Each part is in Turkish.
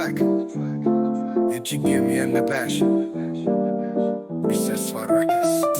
track Did you give me an passion? Biz ses var herkes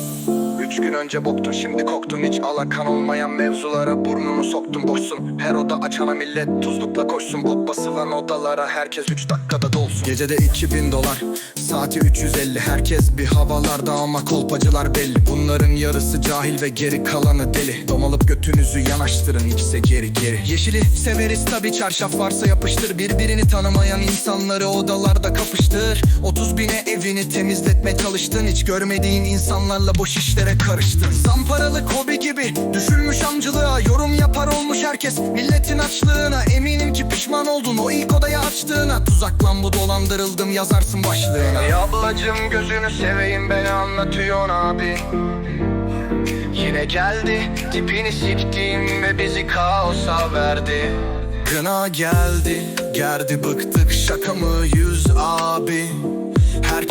Gün önce boktun şimdi koktun. Hiç alakan olmayan mevzulara burnunu soktun boşsun. Her oda açana millet tuzlukla koşsun. Bot basılan odalara herkes üç dakikada dolsun. Gecede 2000 dolar Saati 350 Herkes bir havalarda ama kolpacılar belli. Bunların yarısı cahil ve geri kalanı deli. Domalıp götünüzü yanaştırın içse geri geri. Yeşili severiz tabi çarşaf varsa yapıştır. Birbirini tanımayan insanları odalarda kapıştır. 30 bine evini temizletme çalıştın. Hiç görmediğin insanlarla boş işlere karıştın Zamparalık hobi gibi düşülmüş amcılığa Yorum yapar olmuş herkes. Milletin açlığına Eminim ki pişman oldun o ilk odayı açtığına. Tuzaklan bu dolandırıldım yazarsın başlığına. Ey ablacım gözünü seveyim beni anlatıyorsun abi. Yine geldi tipini siktiğim ve bizi kaosa verdi. Gına geldi gerdi bıktık şaka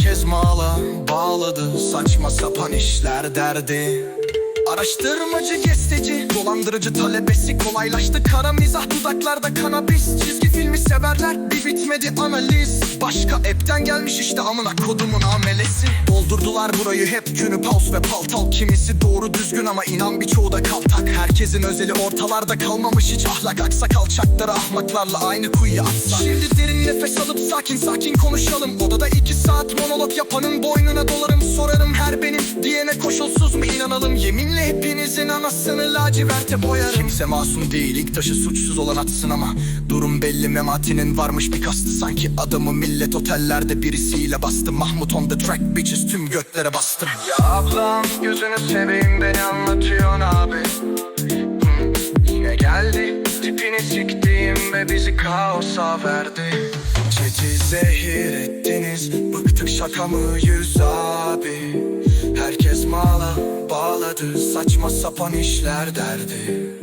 Herkes mala bağladı saçma sapan işler derdi. Araştırmacı gesteci Dolandırıcı talebesi Kolaylaştı. Kara mizah dudaklarda kanabis Çizgi filmi severler bir bitmedi analiz. Başka app'ten gelmiş işte amına kodumun amelesi. Doldurdular burayı hep günü paus ve paltal Kimisi. Doğru düzgün ama inan birçoğu da kaltak. Herkesin özeli ortalarda kalmamış hiç ahlak. Aksa kalçakları ahmaklarla aynı kuyuya atsak. Şimdi derin nefes alıp sakin sakin konuşalım. Odada saat monolog yapanın boynuna dolarım Sorarım her benim diyene koşulsuz mu inanalım? Yeminle hepinizin anasını laciverte boyarım. Kimse masum değil ilk taşı suçsuz olan atsın ama Durum belli Memati'nin varmış bir kastı. Sanki adamı millet otellerde birisiyle bastı. Mahmut on the track bitches tüm göklere bastım. Ya ablam gözünü seveyim beni anlatıyorsun abi. Yine geldi tipini siktiğim ve bizi kaosa verdi. Çeti zehir ettiniz Bıktık şaka mı yüz abi? Herkes mala bağladı Saçma sapan işler derdi